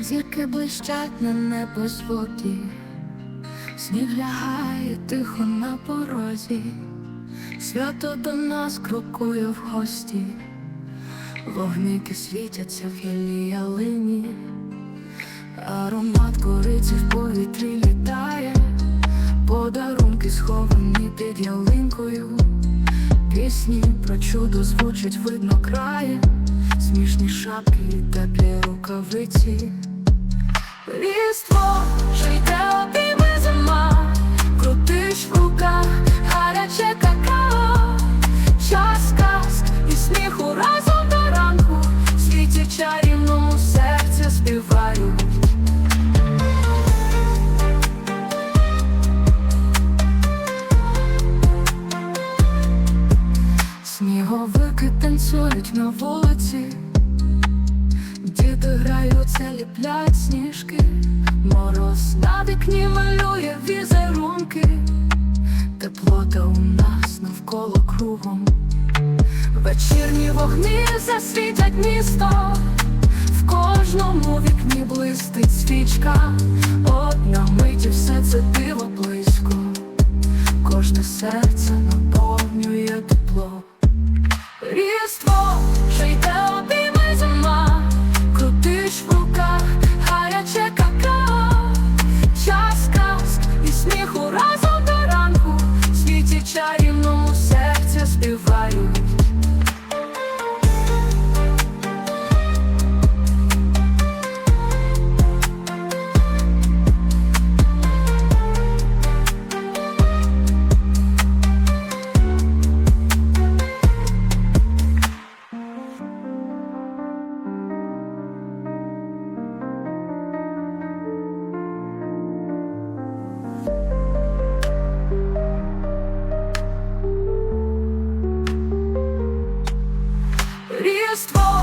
Зірки блищать на небосводі, сніг лягає тихо на порозі, свято до нас крокує в гості, вогники світяться в гіллі ялині, аромат кориці в повітрі літає, подарунки сховані під ялинкою, пісні про чудо звучать видно краєм смішні шапки, теплі рукавиці. Різдво, що йде обійми зима, крутиш в руках, гаряче какао, час казк і сміху разом до ранку, в світі чарівному серця співаю. Сніговики танцюють на вулиці, ліплять сніжки, мороз на вікні малює візерунки, теплота у нас навколо кругом, вечірні вогні засвітять місто, в кожному вікні блистить свічка, одна мить все це диво близько, кожне серце наповнює тепло. Різдво, сміху Рождество